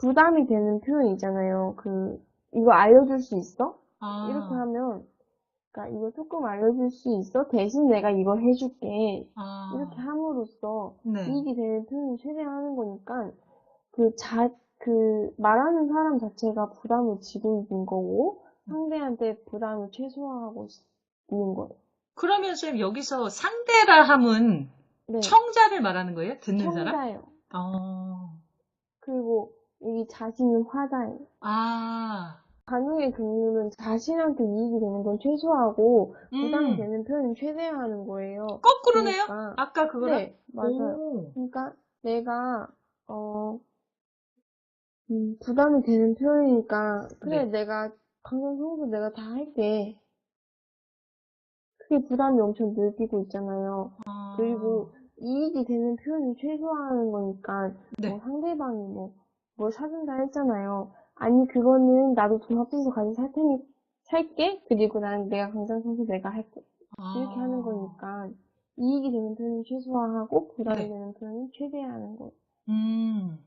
부담이 되는 표현 있잖아요. 그, 이거 알려줄 수 있어? 아, 이렇게 하면, 그러니까 이거 조금 알려줄 수 있어? 대신 내가 이거 해줄게. 아, 이렇게 함으로써 네. 이익이 되는 표현을 최대한 하는 거니까, 그 자, 그, 말하는 사람 자체가 부담을 지고 있는 거고, 상대한테 부담을 최소화하고 있는 거예요. 그러면 선생님 여기서 상대라 함은 네. 청자를 말하는 거예요? 듣는 사람? 청자예요. 어, 여기 자신은 화자예요. 아, 간혹의 경우는 자신한테 이익이 되는 건 최소화하고 부담이 음, 되는 표현은 최대화하는 거예요. 거꾸로네요? 그러니까 아까 그거랑? 네, 맞아요. 오, 그러니까 내가 어 음, 부담이 되는 표현이니까 그래 네. 내가 강경 성수 내가 다 할게. 그게 부담이 엄청 늘기고 있잖아요. 아, 그리고 이익이 되는 표현을 최소화하는 거니까 네. 뭐 상대방이 뭐 뭘 사준다 했잖아요. 아니 그거는 나도 돈 합쳐서 같이 살 테니 살게. 그리고 난 내가 강장 선수 내가 할게. 이렇게 아, 하는 거니까 이익이 되는 표현은 최소화하고 부담이 네. 되는 표현은 최대화하는 거예요. 음,